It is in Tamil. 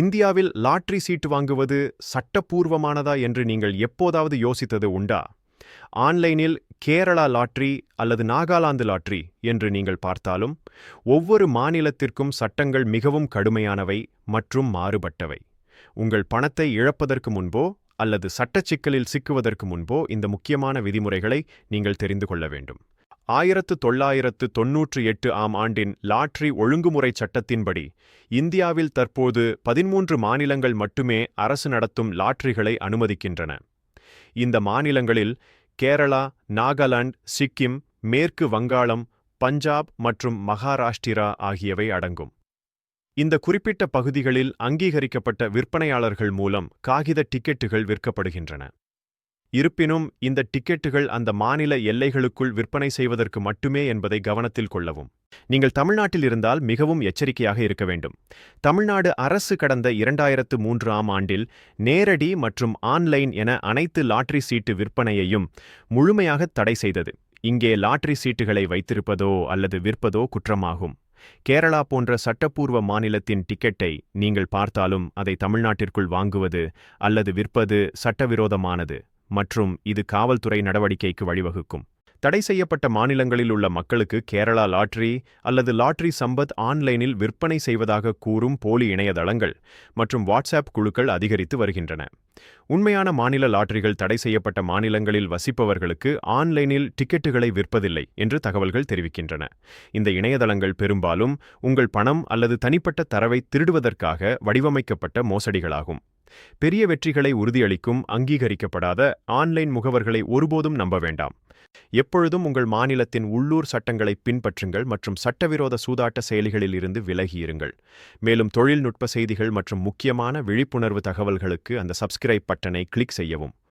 இந்தியாவில் லாட்ரி சீட்டு வாங்குவது சட்டப்பூர்வமானதா என்று நீங்கள் எப்போதாவது யோசித்தது உண்டா? ஆன்லைனில் கேரளா லாட்ரி அல்லது நாகாலாந்து லாட்ரி என்று நீங்கள் பார்த்தாலும் ஒவ்வொரு மாநிலத்திற்கும் சட்டங்கள் மிகவும் கடுமையானவை மற்றும் மாறுபட்டவை. உங்கள் பணத்தை இழப்பதற்கு முன்போ அல்லது சட்டச் சிக்கலில் சிக்குவதற்கு முன்போ இந்த முக்கியமான விதிமுறைகளை நீங்கள் தெரிந்து கொள்ள வேண்டும். ஆயிரத்து தொள்ளாயிரத்து தொன்னூற்று எட்டு ஆம் ஆண்டின் லாட்ரி ஒழுங்குமுறை சட்டத்தின்படி இந்தியாவில் தற்போது பதிமூன்று மாநிலங்கள் மட்டுமே அரசு நடத்தும் லாட்ரிகளை அனுமதிக்கின்றன. இந்த மாநிலங்களில் கேரளா நாகாலாந்து சிக்கிம் மேற்கு வங்காளம் பஞ்சாப் மற்றும் மகாராஷ்டிரா ஆகியவை அடங்கும். இந்த குறிப்பிட்ட பகுதிகளில் அங்கீகரிக்கப்பட்ட விற்பனையாளர்கள் மூலம் காகித டிக்கெட்டுகள் விற்கப்படுகின்றன. இருப்பினும் இந்த டிக்கெட்டுகள் அந்த மாநில எல்லைகளுக்குள் விற்பனை செய்வதற்கு மட்டுமே என்பதை கவனத்தில் கொள்ளவும். நீங்கள் தமிழ்நாட்டில் இருந்தால் மிகவும் எச்சரிக்கையாக இருக்க வேண்டும். தமிழ்நாடு அரசு கடந்த இரண்டாயிரத்து மூன்று ஆம் ஆண்டில் நேரடி மற்றும் ஆன்லைன் என அனைத்து லாட்டரி சீட்டு விற்பனையையும் முழுமையாக தடை செய்தது. இங்கே லாட்டரி சீட்டுகளை வைத்திருப்பதோ அல்லது விற்பதோ குற்றமாகும். கேரளா போன்ற சட்டப்பூர்வ மாநிலத்தின் டிக்கெட்டை நீங்கள் பார்த்தாலும் அதை தமிழ்நாட்டிற்குள் வாங்குவது அல்லது விற்பது சட்டவிரோதமானது. மற்றும் இது காவல்துறை நடவடிக்கைக்கு வழிவகுக்கும். தடை செய்யப்பட்ட மாநிலங்களில் உள்ள மக்களுக்கு கேரளா லாட்டரி அல்லது லாட்டரி சம்பத் ஆன்லைனில் விற்பனை செய்வதாக கூறும் போலி இணையதளங்கள் மற்றும் வாட்ஸ்அப் குழுக்கள் அதிகரித்து வருகின்றன. உண்மையான மாநில லாட்டரிகள் தடை செய்யப்பட்ட மாநிலங்களில் வசிப்பவர்களுக்கு ஆன்லைனில் டிக்கெட்டுகளை விற்பதில்லை என்று தகவல்கள் தெரிவிக்கின்றன. இந்த இணையதளங்கள் பெரும்பாலும் உங்கள் பணம் அல்லது தனிப்பட்ட தரவை திருடுவதற்காக வடிவமைக்கப்பட்ட மோசடிகளாகும். பெரிய வெற்றிகளை உறுதியளிக்கும் அங்கீகரிக்கப்படாத ஆன்லைன் முகவர்களை ஒருபோதும் நம்ப வேண்டாம். எப்பொழுதும் உங்கள் மாநிலத்தின் உள்ளூர் சட்டங்களை பின்பற்றுங்கள் மற்றும் சட்டவிரோத சூதாட்ட செயலிகளில் இருந்து விலகியிருங்கள். மேலும் தொழில்நுட்ப செய்திகள் மற்றும் முக்கியமான விழிப்புணர்வு தகவல்களுக்கு அந்த சப்ஸ்கிரைப் பட்டனை கிளிக் செய்யவும்.